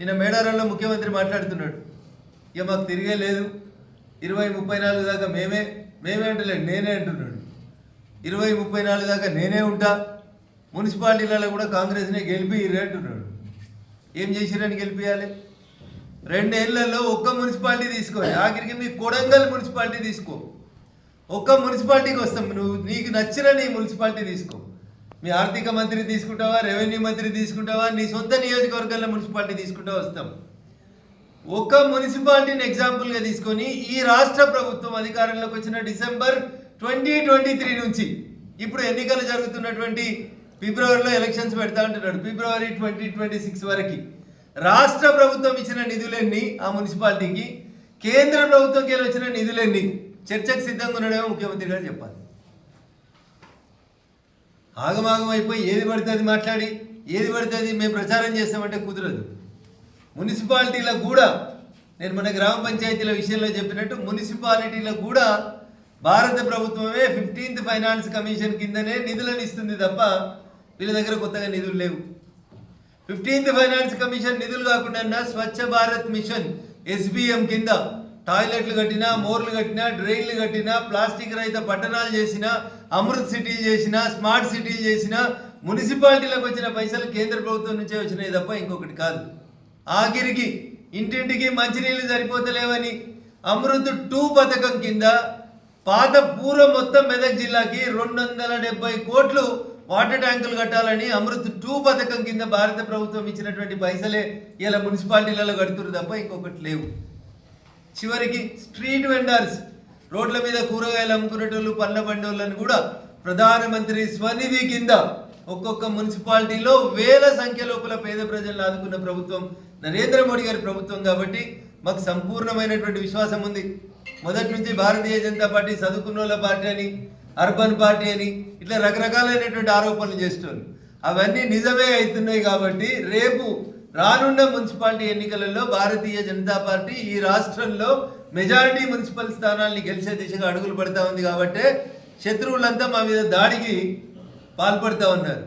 నిన్న మేడారంలో ముఖ్యమంత్రి మాట్లాడుతున్నాడు. ఇక మాకు తిరిగే లేదు. ఇరవై ముప్పై నాలుగు దాకా మేమే మేమే అంటలేదు నేనే అంటున్నాడు. ఇరవై ముప్పై నాలుగు దాకా నేనే ఉంటా. మున్సిపాలిటీలలో కూడా కాంగ్రెస్నే గెలిపి అంటున్నాడు. ఏం చేసిరని గెలిపియాలి రెండేళ్ళలో ఒక్క మున్సిపాలిటీ తీసుకో. ఆఖరికి మీ కొడంగల్ మున్సిపాలిటీ తీసుకో. ఒక్క మున్సిపాలిటీకి వస్తాం. నువ్వు నీకు నచ్చిన నీ మున్సిపాలిటీ తీసుకో. మీ ఆర్థిక మంత్రి తీసుకుంటావా రెవెన్యూ మంత్రి తీసుకుంటావా నీ సొంత నియోజకవర్గంలో మున్సిపాలిటీ తీసుకుంటా వస్తాం. ఒక మున్సిపాలిటీని ఎగ్జాంపుల్గా తీసుకొని ఈ రాష్ట్ర ప్రభుత్వం అధికారంలోకి వచ్చిన డిసెంబర్ ట్వంటీ ట్వంటీ త్రీ నుంచి ఇప్పుడు ఎన్నికలు జరుగుతున్నటువంటి ఫిబ్రవరిలో ఎలక్షన్స్ పెడతా ఉంటున్నాడు ఫిబ్రవరి ట్వంటీ ట్వంటీ సిక్స్ వరకు. రాష్ట్ర ప్రభుత్వం ఇచ్చిన నిధులన్నీ ఆ మున్సిపాలిటీకి కేంద్ర ప్రభుత్వంకి వెళ్ళి వచ్చిన నిధులన్నీ. చర్చకు సిద్ధంగా ఉండడమే ముఖ్యమంత్రి గారు చెప్పాలి. ఆగమాగం అయిపోయి ఏది పడితే అది మాట్లాడి ఏది పడితే అది మేము ప్రచారం చేస్తామంటే కుదరదు. మున్సిపాలిటీలో కూడా నేను మన గ్రామ పంచాయతీల విషయంలో చెప్పినట్టు మున్సిపాలిటీలో కూడా భారత ప్రభుత్వమే ఫిఫ్టీన్త్ ఫైనాన్స్ కమిషన్ కిందనే నిధులను ఇస్తుంది తప్ప వీళ్ళ దగ్గర కొత్తగా నిధులు లేవు. ఫిఫ్టీన్త్ ఫైనాన్స్ కమిషన్ నిధులు కాకుండా స్వచ్ఛ భారత్ మిషన్ ఎస్బిఎం కింద టాయిలెట్లు కట్టినా మోర్లు కట్టినా డ్రైన్లు కట్టినా ప్లాస్టిక్ రహిత పట్టణాలు చేసిన అమృత్ సిటీలు చేసిన స్మార్ట్ సిటీలు చేసిన మున్సిపాలిటీలకు వచ్చిన పైసలు కేంద్ర ప్రభుత్వం నుంచే వచ్చినాయి తప్ప ఇంకొకటి కాదు. ఆఖరికి ఇంటింటికి మంచినీళ్ళు సరిపోతలేవని అమృత్ టూ పథకం కింద పాత పూర్వం మొత్తం మెదక్ జిల్లాకి రెండు వందల డెబ్బై కోట్లు వాటర్ ట్యాంకులు కట్టాలని అమృత్ టూ పథకం కింద భారత ప్రభుత్వం ఇచ్చినటువంటి పైసలే ఇలా మున్సిపాలిటీలలో కడుతురు తప్ప ఇంకొకటి లేవు. చివరికి స్ట్రీట్ వెండర్స్ రోడ్ల మీద కూరగాయలు అమ్ముకునేటోళ్ళు పండ్ల బండోళ్ళని కూడా ప్రధానమంత్రి స్వనిధి కింద ఒక్కొక్క మున్సిపాలిటీలో వేల సంఖ్య లోపల పేద ప్రజలను ఆదుకున్న ప్రభుత్వం నరేంద్ర మోడీ గారి ప్రభుత్వం కాబట్టి మాకు సంపూర్ణమైనటువంటి విశ్వాసం ఉంది. మొదటి నుంచి భారతీయ జనతా పార్టీ చదువుకున్న వాళ్ళ పార్టీ అని అర్బన్ పార్టీ అని ఇట్లా రకరకాలైనటువంటి ఆరోపణలు చేస్తున్నారు అవన్నీ నిజమే అవుతున్నాయి కాబట్టి రేపు రానున్న మున్సిపాలిటీ ఎన్నికలలో భారతీయ జనతా పార్టీ ఈ రాష్ట్రంలో మెజారిటీ మున్సిపల్ స్థానాల్ని గెలిచే దిశగా అడుగులు పడతా ఉంది కాబట్టి శత్రువులంతా మా మీద దాడికి పాల్పడతా ఉన్నారు.